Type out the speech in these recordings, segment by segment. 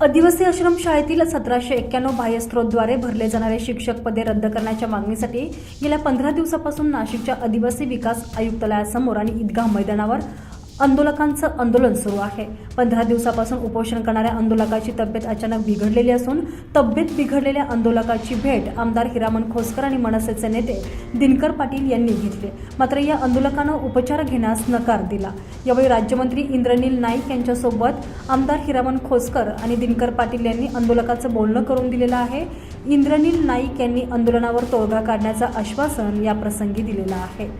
आदिवासी आश्रमशाळेतील सतराशे एक्क्याण्णव बाह्यस्त्रोतद्वारे भरले जाणारे शिक्षक पदे रद्द करण्याच्या मागणीसाठी गेल्या पंधरा दिवसापासून नाशिकच्या आदिवासी विकास आयुक्तालयासमोर आणि ईदगाह मैदानावर आंदोलकांचं आंदोलन सुरू आहे. पंधरा दिवसापासून उपोषण करणाऱ्या आंदोलकाची तब्येत अचानक बिघडलेली असून तब्येत बिघडलेल्या आंदोलकाची भेट आमदार हिरामन खोसकर आणि मनसेचे नेते दिनकर पाटील यांनी घेतली. मात्र या आंदोलकानं उपचार घेण्यास नकार दिला. यावेळी राज्यमंत्री इंद्रनील नाईक यांच्यासोबत आमदार हिरामन खोसकर आणि दिनकर पाटील यांनी आंदोलकाचं बोलणं करून दिलेलं आहे. इंद्रनील नाईक यांनी आंदोलनावर तोडगा काढण्याचं आश्वासन या प्रसंगी दिलेलं आहे.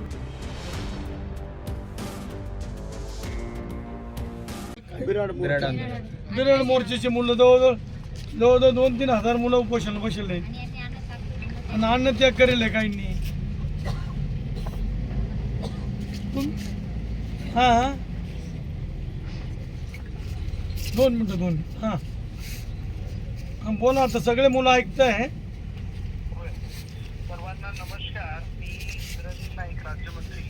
बिराड बिराड मोर्चाची मुलं जवळजवळ जवळजवळ दोन तीन हजार मुलं उपोषण बसले. आणि अन्न त्याग करेल आहे काहींनी. तुम- हा हा. दोन मिनटं दोन हा. हा, बोला आता सगळे मुलं ऐकत आहे सर्वांना नमस्कार. मी रवी नाईक राज्यमंत्री.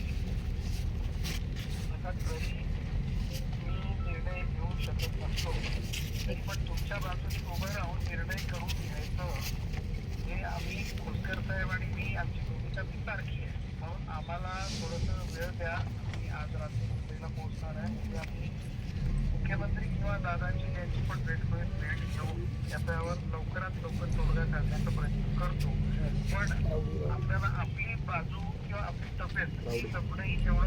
पण तुमच्या बाजूने उभं राहून निर्णय करून घ्यायचं हे आम्ही खोसकर साहेब आणि मी आमची भूमिका ती सारखी आहे. म्हणून आम्हाला थोडंसं वेळ द्या मी आज रात्री मुंबईला पोहोचणार आहे म्हणजे आम्ही मुख्यमंत्री किंवा दादाजी यांची पण भेट भेट घेऊन याच्यावर लवकरात लवकर तोडगा काढण्याचा प्रयत्न करतो. पण आपल्याला आपली बाजू किंवा आपली तब्येत ही जपणं ही तेवढं